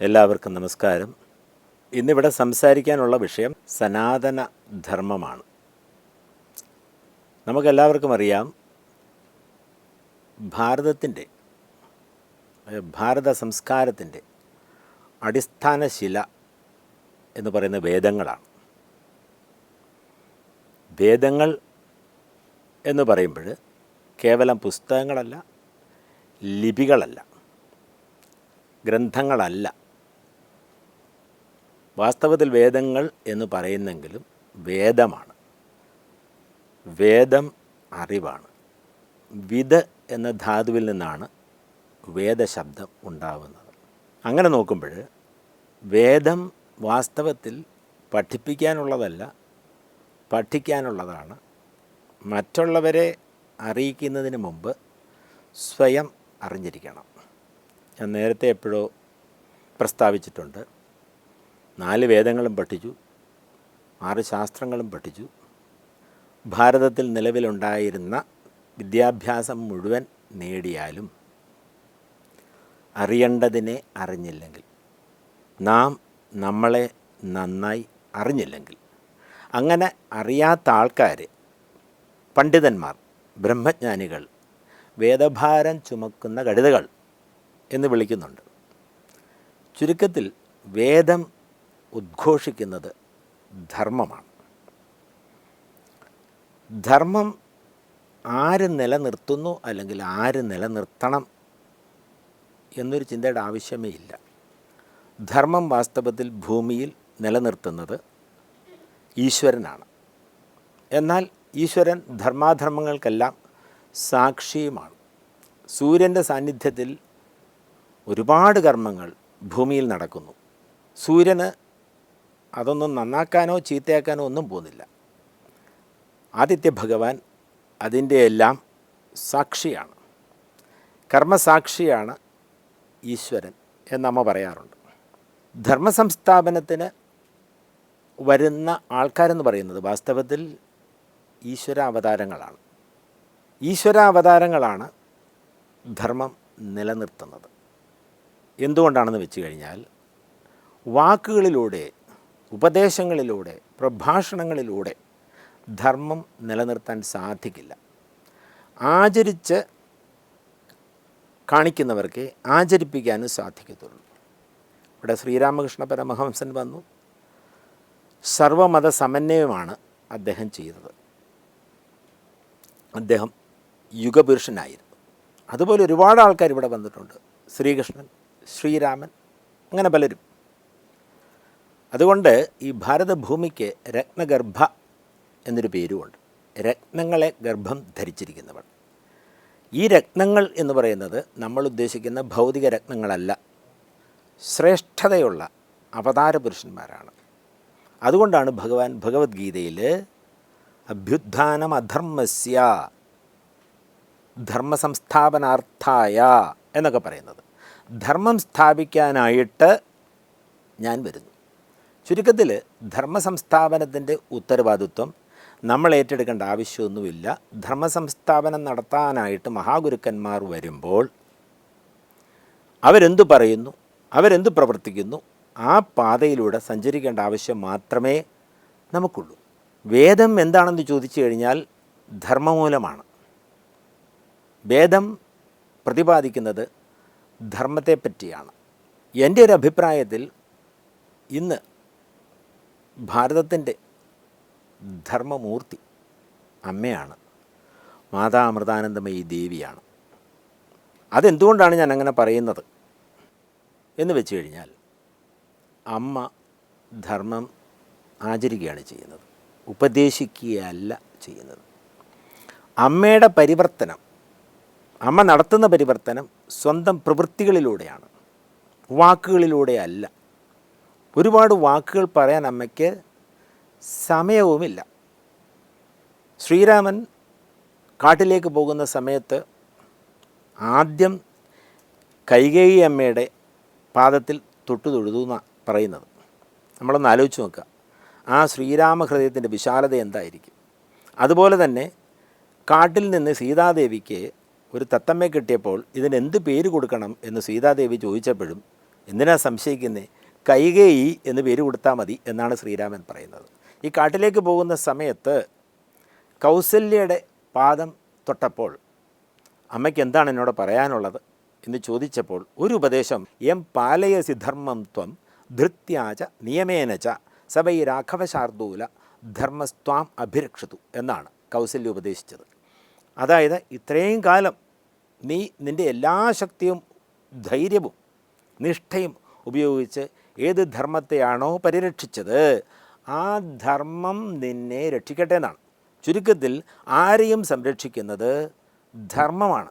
എല്ലാവർക്കും നമസ്കാരം. ഇന്നിവിടെ സംസാരിക്കാനുള്ള വിഷയം സനാതന ധർമ്മമാണ്. നമുക്കെല്ലാവർക്കും അറിയാം ഭാരതത്തിന്റെ ഭാരത സംസ്കാരത്തിന്റെ അടിസ്ഥാന ശില എന്ന് പറയുന്ന വേദങ്ങളാണ്. വേദങ്ങൾ എന്ന് പറയുമ്പോൾ കേവലം പുസ്തകങ്ങളല്ല ലിപികളല്ല ഗ്രന്ഥങ്ങളല്ല. വാസ്തവത്തിൽ വേദങ്ങൾ എന്ന് പറയുന്നെങ്കിലും വേദമാണ്. വേദം അറിവാണ്. വിത് എന്ന ധാതുവിൽ നിന്നാണ് വേദശബ്ദം ഉണ്ടാവുന്നത്. അങ്ങനെ നോക്കുമ്പോൾ വേദം വാസ്തവത്തിൽ പഠിപ്പിക്കാനുള്ളതല്ല പഠിക്കാനുള്ളതാണ്. മറ്റുള്ളവരെ അറിയിക്കുന്നതിന് മുമ്പ് സ്വയം അറിഞ്ഞിരിക്കണം. ഞാൻ നേരത്തെ എപ്പോഴോ പ്രസ്താവിച്ചിട്ടുണ്ട്. നാല് വേദങ്ങളും പഠിച്ചു. ആറ് ശാസ്ത്രങ്ങളും പഠിച്ചു. ഭാരതത്തിൽ നിലവിലുണ്ടായിരുന്ന വിദ്യാഭ്യാസം മുഴുവൻ നേടിയാലും അറിയേണ്ടതിനെ അറിഞ്ഞില്ലെങ്കിൽ നാം നമ്മളെ നന്നായി അറിഞ്ഞില്ലെങ്കിൽ അങ്ങനെ അറിയാത്ത ആൾക്കാർ പണ്ഡിതന്മാർ ബ്രഹ്മജ്ഞാനികൾ വേദഭാരം ചുമക്കുന്ന കഴുതകൾ എന്ന് വിളിക്കുന്നുണ്ട്. ചുരുക്കത്തിൽ വേദം ഉദ്ഘോഷിക്കുന്നത് ധർമ്മമാണ്. ധർമ്മം ആര് നിലനിർത്തുന്നു അല്ലെങ്കിൽ ആര് നിലനിർത്തണം എന്നൊരു ചിന്തയുടെ ആവശ്യമേ ഇല്ല. ധർമ്മം വാസ്തവത്തിൽ ഭൂമിയിൽ നിലനിർത്തുന്നത് ഈശ്വരനാണ്. എന്നാൽ ഈശ്വരൻ ധർമാധർമ്മങ്ങൾക്കെല്ലാം സാക്ഷിയുമാണ്. സൂര്യന്റെ സാന്നിധ്യത്തിൽ ഒരുപാട് കർമ്മങ്ങൾ ഭൂമിയിൽ നടക്കുന്നു. സൂര്യന് അതൊന്നും നന്നാക്കാനോ ചീത്തയാക്കാനോ ഒന്നും പോകുന്നില്ല. ആദിത്യ ഭഗവാൻ അതിന്റെ എല്ലാം സാക്ഷിയാണ്. കർമ്മസാക്ഷിയാണ് ഈശ്വരൻ എന്നമ്മ പറയാറുണ്ട്. ധർമ്മസംസ്ഥാപനത്തിന് വരുന്ന ആൾക്കാരെന്ന് പറയുന്നത് വാസ്തവത്തിൽ ഈശ്വരാവതാരങ്ങളാണ്. ഈശ്വരാവതാരങ്ങളാണ് ധർമ്മം നിലനിർത്തുന്നത്. എന്തുകൊണ്ടാണെന്ന് വെച്ച് കഴിഞ്ഞാൽ വാക്കുകളിലൂടെ ഉപദേശങ്ങളിലൂടെ പ്രഭാഷണങ്ങളിലൂടെ ധർമ്മം നിലനിർത്താൻ സാധിക്കില്ല. ആചരിച്ച് കാണിക്കുന്നവർക്ക് ആചരിപ്പിക്കാനും സാധിക്കത്തുള്ളൂ. ഇവിടെ ശ്രീരാമകൃഷ്ണ പരമഹംസൻ വന്നു. സർവമത സമന്വയമാണ് അദ്ദേഹം ചെയ്തത്. അദ്ദേഹം യുഗപുരുഷനായിരുന്നു. അതുപോലെ ഒരുപാട് ആൾക്കാർ ഇവിടെ വന്നിട്ടുണ്ട്. ശ്രീകൃഷ്ണൻ ശ്രീരാമൻ അങ്ങനെ പലരും. അതുകൊണ്ട് ഈ ഭാരതഭൂമിക്ക് രത്നഗർഭ എന്നൊരു പേരുമുണ്ട്. രത്നങ്ങളെ ഗർഭം ധരിച്ചിരിക്കുന്നവൾ. ഈ രത്നങ്ങൾ എന്ന് പറയുന്നത് നമ്മൾ ഉദ്ദേശിക്കുന്ന ഭൗതിക രത്നങ്ങളല്ല. ശ്രേഷ്ഠതയുള്ള അവതാര പുരുഷന്മാരാണ് അതുകൊണ്ടാണ് ഭഗവാൻ ഭഗവത്ഗീതയിൽ അഭ്യുത്ഥാനം അധർമ്മസ്യ ധർമ്മസംസ്ഥാപനാർത്ഥായ എന്നൊക്കെ പറയുന്നത്. ധർമ്മം സ്ഥാപിക്കാനായിട്ട് ഞാൻ വരുന്നു. ചുരുക്കത്തിൽ ധർമ്മസംസ്ഥാപനത്തിന്റെ ഉത്തരവാദിത്വം നമ്മൾ ഏറ്റെടുക്കേണ്ട ആവശ്യമൊന്നുമില്ല. ധർമ്മസംസ്ഥാപനം നടത്താനായിട്ട് മഹാഗുരുക്കന്മാർ വരുമ്പോൾ അവരെന്തു പറയുന്നു? അവരെന്ത് പ്രവർത്തിക്കുന്നു? ആ പാതയിലൂടെ സഞ്ചരിക്കേണ്ട ആവശ്യം മാത്രമേ നമുക്കുള്ളൂ. വേദം എന്താണെന്ന് ചോദിച്ചു കഴിഞ്ഞാൽ ധർമ്മമൂലമാണ്. വേദം പ്രതിപാദിക്കുന്നത് ധർമ്മത്തെപ്പറ്റിയാണ് എന്റെ ഒരു അഭിപ്രായത്തിൽ ഇന്ന് ഭാരതത്തിന്റെ ധർമ്മമൂർത്തി അമ്മയാണ്. മാതാ അമൃതാനന്ദമയി ദേവിയാണ്. അതെന്തുകൊണ്ടാണ് ഞാൻ അങ്ങനെ പറയുന്നത് എന്ന് വെച്ച് കഴിഞ്ഞാൽ അമ്മ ധർമ്മം ആചരിക്കുകയാണ് ചെയ്യുന്നത്. ഉപദേശിക്കുകയല്ല ചെയ്യുന്നത്. അമ്മയുടെ പരിവർത്തനം അമ്മ നടത്തുന്ന പരിവർത്തനം സ്വന്തം പ്രവൃത്തികളിലൂടെയാണ് വാക്കുകളിലൂടെയല്ല. ഒരുപാട് വാക്കുകൾ പറയാൻ അമ്മയ്ക്ക് സമയവുമില്ല. ശ്രീരാമൻ കാട്ടിലേക്ക് പോകുന്ന സമയത്ത് ആദ്യം കൈകേയി അമ്മയുടെ പാദത്തിൽ തൊട്ടു തൊഴുതു പറയുന്നത്. നമ്മളൊന്ന് ആലോചിച്ച് നോക്കുക. ആ ശ്രീരാമഹൃദയത്തിന്റെ വിശാലത എന്തായിരിക്കും? അതുപോലെ തന്നെ കാട്ടിൽ നിന്ന് സീതാദേവിക്ക് ഒരു തത്തമ്മയെ കിട്ടിയപ്പോൾ ഇതിന് എന്ത് പേര് കൊടുക്കണം എന്ന് സീതാദേവി ചോദിച്ചപ്പോഴും എന്തിനാ സംശയിക്കുന്നേ? കൈകേയി എന്ന് പേര് കൊടുത്താൽ മതി എന്നാണ് ശ്രീരാമൻ പറയുന്നത്. ഈ കാട്ടിലേക്ക് പോകുന്ന സമയത്ത് കൗസല്യയുടെ പാദം തൊട്ടപ്പോൾ അമ്മയ്ക്ക് എന്താണ് എന്നോട് പറയാനുള്ളത് എന്ന് ചോദിച്ചപ്പോൾ ഒരു ഉപദേശം എം പാലയസി ധർമ്മം ത്വം ധൃത്യാച നിയമേനച സഭൈ രാഘവശാർദൂല ധർമ്മസ്ത്വാം അഭിരക്ഷതു എന്നാണ് കൗസല്യ ഉപദേശിച്ചത്. അതായത് ഇത്രയും കാലം നീ നിന്റെ എല്ലാ ശക്തിയും ധൈര്യവും നിഷ്ഠയും ഉപയോഗിച്ച് ഏത് ധർമ്മത്തെയാണോ പരിരക്ഷിച്ചത് ആ ധർമ്മം നിന്നെ രക്ഷിക്കട്ടെ എന്നാണ്. ചുരുക്കത്തിൽ ആരെയും സംരക്ഷിക്കുന്നത് ധർമ്മമാണ്.